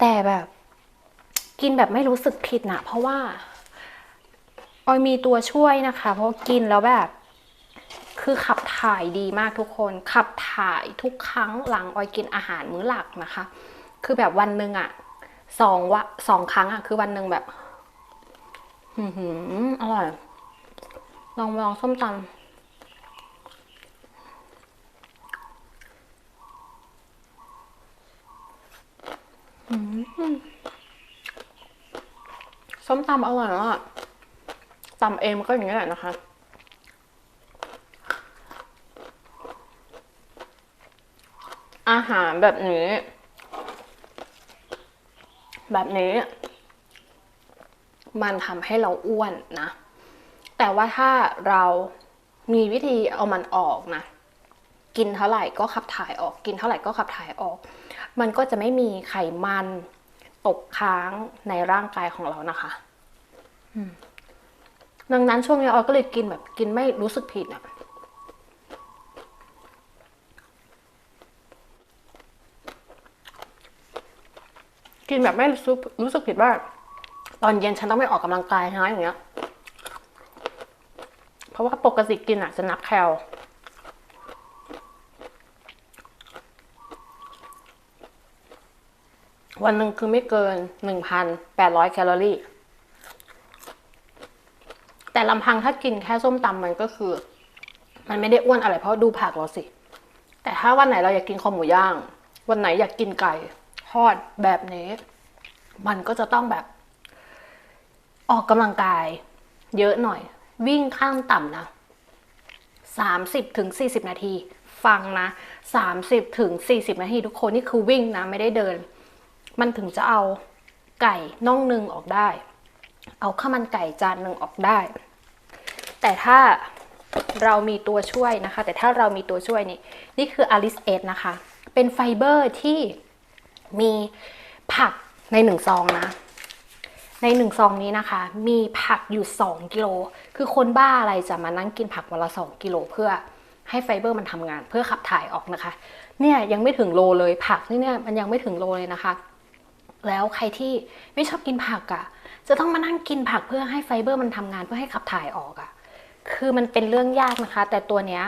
แต่แบบกินแบบไม่รู้สึกผิดนะเพราะว่า ออยมีตัวช่วยนะคะ เพราะกินแล้วแบบ คือขับถ่ายดีมากทุกคน ขับถ่ายทุกครั้งหลังออยกินอาหารมื้อหลักนะคะ คือแบบวันหนึ่งอะสองวะสองครั้งอะคือวันหนึ่งแบบอือหืออร่อย ลองลองส้มตำ ส้มตำอร่อยมากตำเองมันก็อย่างนี้แหละนะคะอาหารแบบนี้ แบบนี้ มันทำให้เราอ้วนนะ แต่ว่าถ้าเรามีวิธีเอามันออกนะ กินเท่าไหร่ก็ขับถ่ายออก กินเท่าไหร่ก็ขับถ่ายออก มันก็จะไม่มีไขมัน ตกค้างในร่างกายของเรานะคะดังนั้นช่วงนี้ออยก็เลยกินแบบกินไม่รู้สึกผิดอะกินแบบไม่รู้สึกรู้สึกผิดว่า ตอนเย็นฉันต้องไปออกกำลังกายนะอย่างเงี้ย เพราะว่าปกติกินอะจะนับแคล วันหนึ่งคือไม่เกินหนึ่งพันแปดร้อยแคลอรี่ แต่ลำพังถ้ากินแค่ส้มตำมันก็คือ มันไม่ได้อ้วนอะไรเพราะดูผักเราสิ แต่ถ้าวันไหนเราอยากกินคอหมูย่าง วันไหนอยากกินไก่ทอดแบบนี้ มันก็จะต้องแบบ ออกกำลังกาย เยอะหน่อย วิ่งข้างต่ำนะสามสิบถึงสี่สิบนาที ฟังนะสามสิบถึงสี่สิบนาทีทุกคนนี่คือวิ่งนะไม่ได้เดิน มันถึงจะเอาไก่น่องหนึ่งออกได้ เอาข้าวมันไก่จานหนึ่งออกได้ แต่ถ้าเรามีตัวช่วยนะคะ แต่ถ้าเรามีตัวช่วยนี่นี่คือ Alice เอนะคะ เป็นไฟเบอร์ที่มีผักในหนึ่งซองนะ ในหนึ่งซองนี้นะคะ มีผักอยู่ 2 กิโล คือคนบ้าอะไรจะมานั่งกินผักวันละ 2 กิโลเพื่อให้ไฟเบอร์มันทำงานเพื่อขับถ่ายออกนะคะ เนี่ยยังไม่ถึงโลเลยผักนี่เนี่ยมันยังไม่ถึงโลเลยนะคะ แล้วใครที่ไม่ชอบกินผักอะ่ะ จะต้องมานั่งกินผักเพื่อให้ไฟเบอร์มันทำงานเพื่อให้ขับถ่ายออกอะ่ะ คือมันเป็นเรื่องยากนะคะ แต่ตัวเนี้ย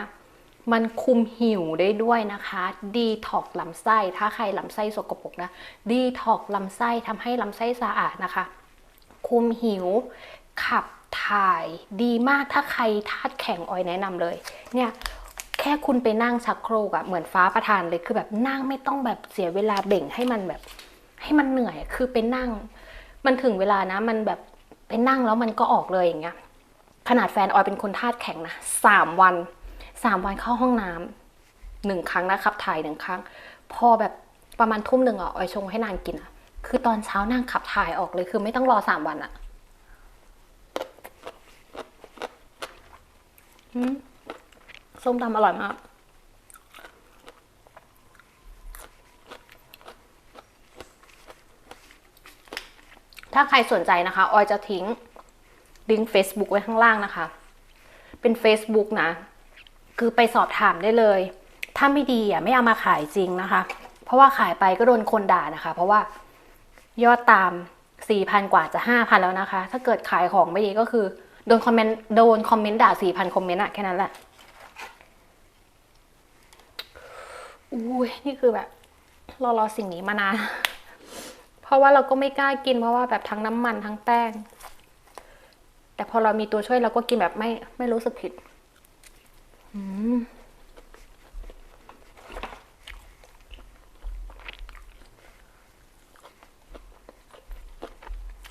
มันคุมหิวได้ด้วยนะคะดีท็อกลำไส้ ถ้าใครลำไส้สกปรกนะดีท็อกลำไส้ทำให้ลำไส้สะอาดนะคะ คุมหิว ขับถ่ายดีมากถ้าใครธาตุแข็งออยแนะนำเลย เนี่ยแค่คุณไปนั่งชักโครกอะเหมือนฟ้าประทานเลยคือแบบนั่งไม่ต้องแบบเสียเวลาเบ่งให้มันแบบ ให้มันเหนื่อยคือไปนั่ง มันถึงเวลานะ มันแบบไปนั่งแล้วมันก็ออกเลยอย่างเงี้ยขนาดแฟนออยเป็นคนธาตุแข็งนะสามวันสามวันเข้าห้องน้ำหนึ่งครั้งนะครับถ่ายหนึ่งครั้ง พอแบบประมาณทุ่มหนึ่งอะออยชงให้นางกินอะ คือตอนเช้านางขับถ่ายออกเลย คือไม่ต้องรอสามวันอะส้มตำอร่อยมาก ถ้าใครสนใจนะคะ ออยจะทิ้งลิงก์ Facebook ไว้ข้างล่างนะคะ เป็น Facebook นะ คือไปสอบถามได้เลย ถ้าไม่ดีอะไม่เอามาขายจริงนะคะ เพราะว่าขายไปก็โดนคนด่านะคะ เพราะว่ายอดตามสี่พันกว่าจะห้าพันแล้วนะคะ ถ้าเกิดขายของไม่ดีก็คือโดนคอมเมนต์โดนคอมเมนต์ด่าสี่พันคอมเมนต์อะแค่นั้นแหละอุ้ยนี่คือแบบรอรอสิ่งนี้มานาน เพราะว่าเราก็ไม่กล้ากินเพราะว่าแบบทั้งน้ำมันทั้งแป้ง แต่พอเรามีตัวช่วยเราก็กินแบบไม่ไม่รู้สึกผิดอืม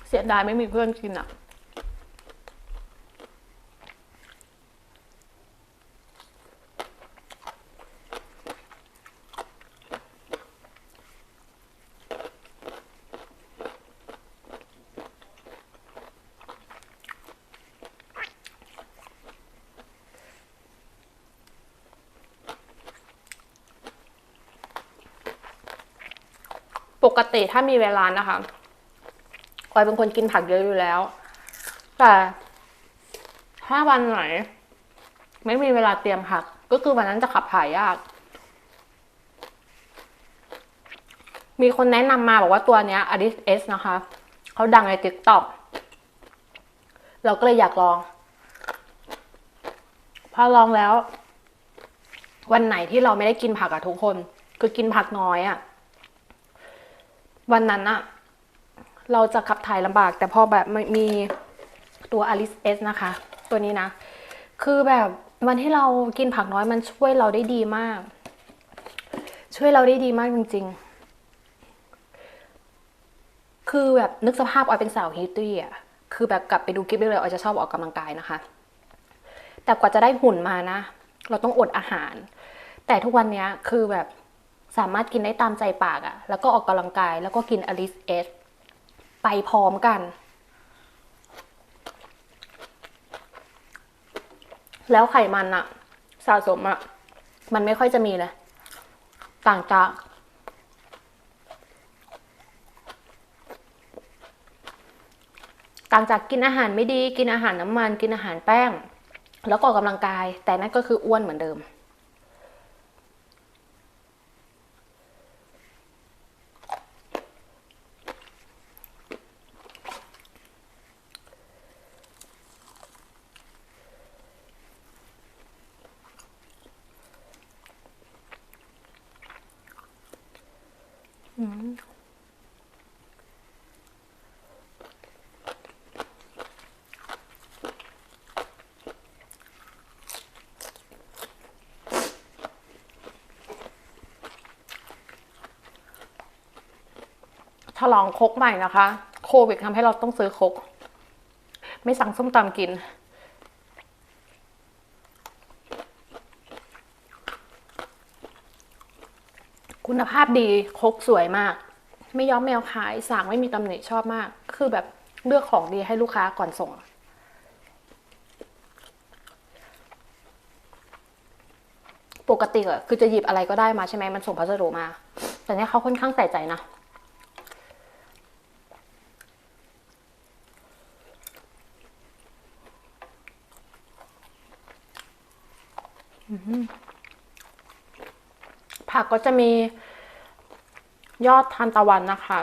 เสียดายไม่มีเพื่อนกินอะ ปกติถ้ามีเวลานะคะออยเป็นคนกินผักเยอะอยู่แล้ว แต่ถ้าวันไหน ไม่มีเวลาเตรียมผัก ก็คือวันนั้นจะขับถ่ายยาก มีคนแนะนำมาบอกว่าตัวเนี้ย Alice S นะคะ เขาดังใน TikTok เราก็เลยอยากลอง พอลองแล้ว วันไหนที่เราไม่ได้กินผักอะทุกคน คือกินผักน้อยอะ วันนั้นอะเราจะขับถ่ายลำบาก แต่พอแบบมีตัว Alice S นะคะ ตัวนี้นะ คือแบบวันที่เรากินผักน้อยมันช่วยเราได้ดีมาก ช่วยเราได้ดีมากจริง ๆ คือแบบนึกสภาพออยเป็นสาวฮิตตี้อะคือแบบกลับไปดูคลิปได้เลยออยจะชอบออกกำลังกายนะคะ แต่กว่าจะได้หุ่นมานะ เราต้องอดอาหาร แต่ทุกวันนี้คือแบบ สามารถกินได้ตามใจปากอะ่ะ แล้วก็ออกกำลังกาย แล้วก็กินอลิสเอสไปพร้อมกัน แล้วไขมันอะสะสมอะมันไม่ค่อยจะมีเลยต่างจากต่างจากกินอาหารไม่ดี กินอาหารน้ำมัน กินอาหารแป้ง แล้วก็ออกกำลังกาย แต่นั่นก็คืออ้วนเหมือนเดิม ฉลองคกใหม่นะคะ โควิดทำให้เราต้องซื้อคก ไม่สั่งส้มตำกิน คุณภาพดีคกสวยมาก ไม่ย้อมแมวขายสั่งไม่มีตำหนิชอบมาก คือแบบเลือกของดีให้ลูกค้าก่อนส่งปกติอะคือจะหยิบอะไรก็ได้มาใช่ไหมมันส่งพัสดุมา แต่เนี้ยเขาค่อนข้างใส่ใจนะ ผักก็จะมียอดทานตะวันนะคะ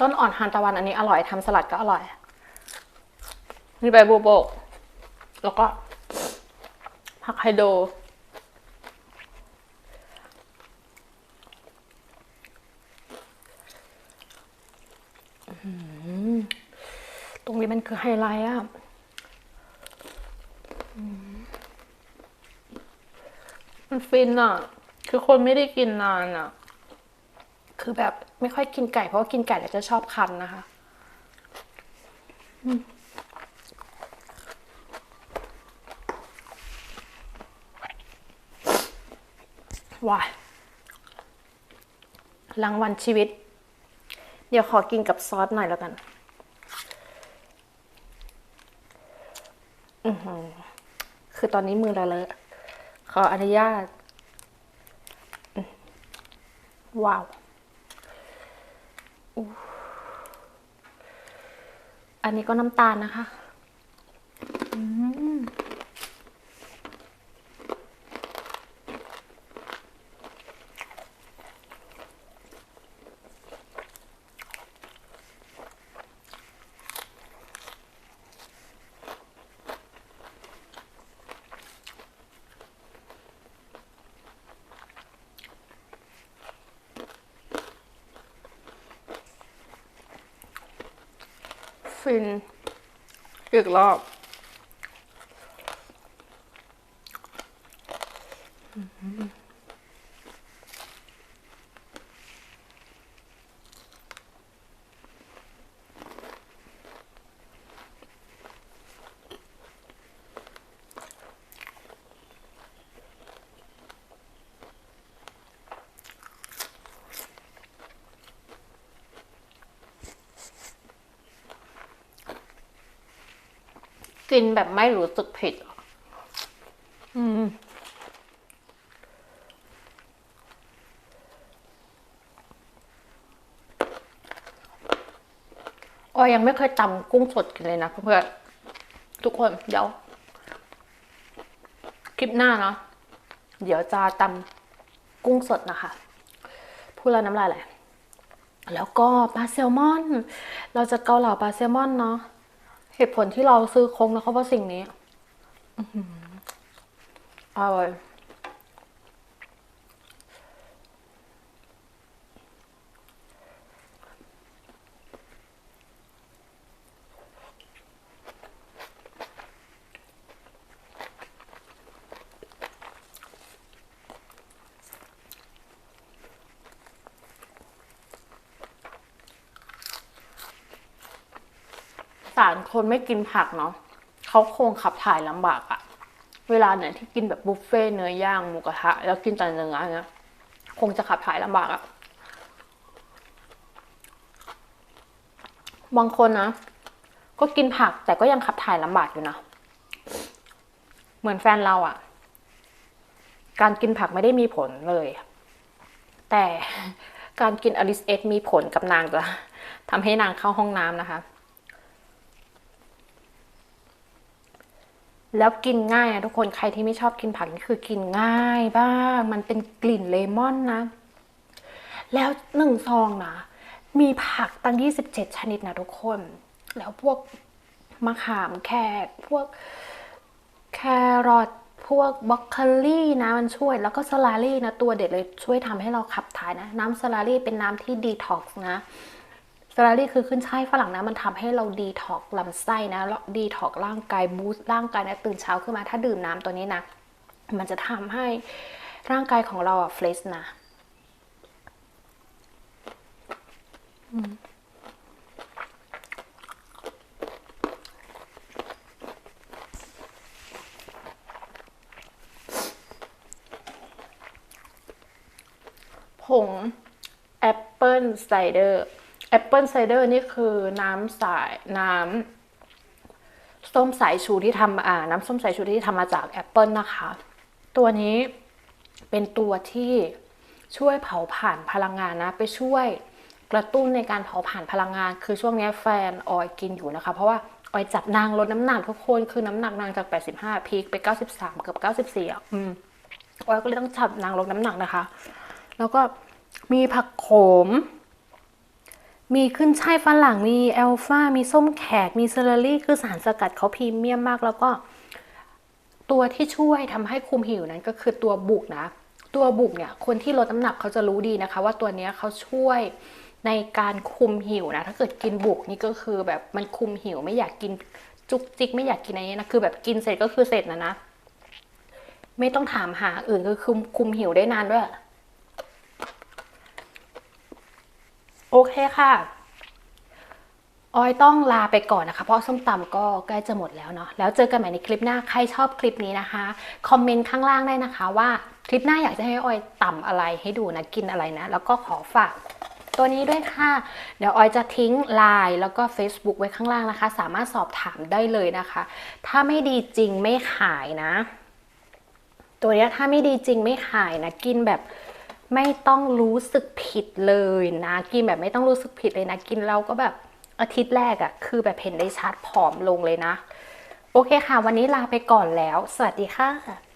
ต้นอ่อนทานตะวันอันนี้อร่อยทำสลัดก็อร่อยมีใบบัวบก แล้วก็ ผักไฮโดรตรงนี้มันคือไฮไลท์อะอืม มันฟินอะคือคนไม่ได้กินนานอะคือแบบไม่ค่อยกินไก่เพราะกินไก่แล้วจะชอบคันนะคะว้ายรางวัลชีวิต เดี๋ยวขอกินกับซอสหน่อยแล้วกันอือคือตอนนี้มือเราเลอะ ออนุญาต ว้าว อันนี้ก็น้ำตาลนะคะอืม ฟินอีกรอบ กินแบบไม่รู้สึกผิดอะอืม ออยยังไม่เคยตำกุ้งสดกินเลยนะเพื่อนๆทุกคนเดี๋ยว คลิปหน้าเนาะเดี๋ยวจะตำกุ้งสดนะคะ พูดแล้วน้ำลายไหลแล้วก็ปลาแซลมอน เราจะเกาเหลาปลาแซลมอนเนาะ เหตุผลที่เราซื้อคงนะเพราะว่าสิ่งนี้อร่อย สารคนไม่กินผักเนาะเขาคงขับถ่ายลำบากอะเวลาเนี่ยที่กินแบบบุฟเฟ่ต์เนื้อย่างหมูกระทะแล้วกินแต่เนื้อเนี่ยคงจะขับถ่ายลำบากอะบางคนนะก็กินผักแต่ก็ยังขับถ่ายลำบากอยู่นะเหมือนแฟนเราอะการกินผักไม่ได้มีผลเลย แต่การกินอลิสเอสมีผลกับนางจะทำให้นางเข้าห้องน้ำนะคะ แล้วกินง่ายนะทุกคนใครที่ไม่ชอบกินผักนี่คือกินง่ายบ้าง มันเป็นกลิ่นเลมอนนะ แล้วหนึ่งซองนะมีผักตั้ง 27 ชนิดนะทุกคน แล้วพวกมะขามแขกพวกแครอทพวกบรอกโคลี่นะมันช่วย แล้วก็สลารี่นะตัวเด็ดเลยช่วยทำให้เราขับถ่ายนะ น้ำสลารี่เป็นน้ำที่ดีท็อกซ์นะ สตรอเบอรี่คือขึ้นช่ายฝรั่งนะมันทำให้เราดีท็อกลำไส้นะแล้วดีท็อกร่างกายบูสต์ร่างกายนะตื่นเช้าขึ้นมาถ้าดื่มน้ำตัวนี้นะ มันจะทำให้ร่างกายของเราอะเฟรชนะผงแอปเปิลไซเดอร์ แอปเปิลไซเดอร์นี่คือน้ำสายน้ำส้มสายชูที่ทำอ่าน้ำส้มสายชูที่ทำมาจากแอปเปิลนะคะ ตัวนี้เป็นตัวที่ช่วยเผาผ่านพลังงานนะ ไปช่วยกระตุ้นในการเผาผ่านพลังงาน คือช่วงนี้แฟนออยกินอยู่นะคะ เพราะว่าออยจับนางลดน้ำหนักทุกคนคือน้ำหนักนางจาก 85 พีคไป 93 เกือบ 94อะอืมออยก็เลยต้องจับนางลดน้ำหนักนะคะ แล้วก็มีผักโขม มีขึ้นช่ายฝรั่งมีแอลฟามีส้มแขก มีเซเลอรี่ คือสารสกัดเขาพรีเมียมมาก แล้วก็ ตัวที่ช่วยทำให้คุมหิวนั้นก็คือตัวบุกนะ ตัวบุกเนี่ย คนที่ลดน้ำหนักเขาจะรู้ดีนะคะ ว่าตัวนี้เขาช่วยในการคุมหิวนะ ถ้าเกิดกินบุกนี่ก็คือแบบมันคุมหิว ไม่อยากกินจุกจิกไม่อยากกินอะไรนะคือแบบกินเสร็จก็คือเสร็จนะนะ ไม่ต้องถามหาอื่นก็คือคุมหิวได้นานด้วย โอเคค่ะ ออยต้องลาไปก่อนนะคะ เพราะส้มตำก็ใกล้จะหมดแล้วเนาะ แล้วเจอกันใหม่ในคลิปหน้า ใครชอบคลิปนี้นะคะ คอมเมนต์ข้างล่างได้นะคะ ว่าคลิปหน้าอยากจะให้ออยตำอะไรให้ดูนะ กินอะไรนะ แล้วก็ขอฝากตัวนี้ด้วยค่ะ เดี๋ยวออยจะทิ้งไลน์แล้วก็ Facebook ไว้ข้างล่างนะคะ สามารถสอบถามได้เลยนะคะ ถ้าไม่ดีจริงไม่ขายนะ ตัวนี้ถ้าไม่ดีจริงไม่ขายนะ กินแบบ ไม่ต้องรู้สึกผิดเลยนะกินแบบไม่ต้องรู้สึกผิดเลยนะ กินแล้วก็แบบอาทิตย์แรกอะ่ะคือแบบเห็นได้ชัดผอมลงเลยนะ โอเคค่ะ วันนี้ลาไปก่อนแล้ว สวัสดีค่ะ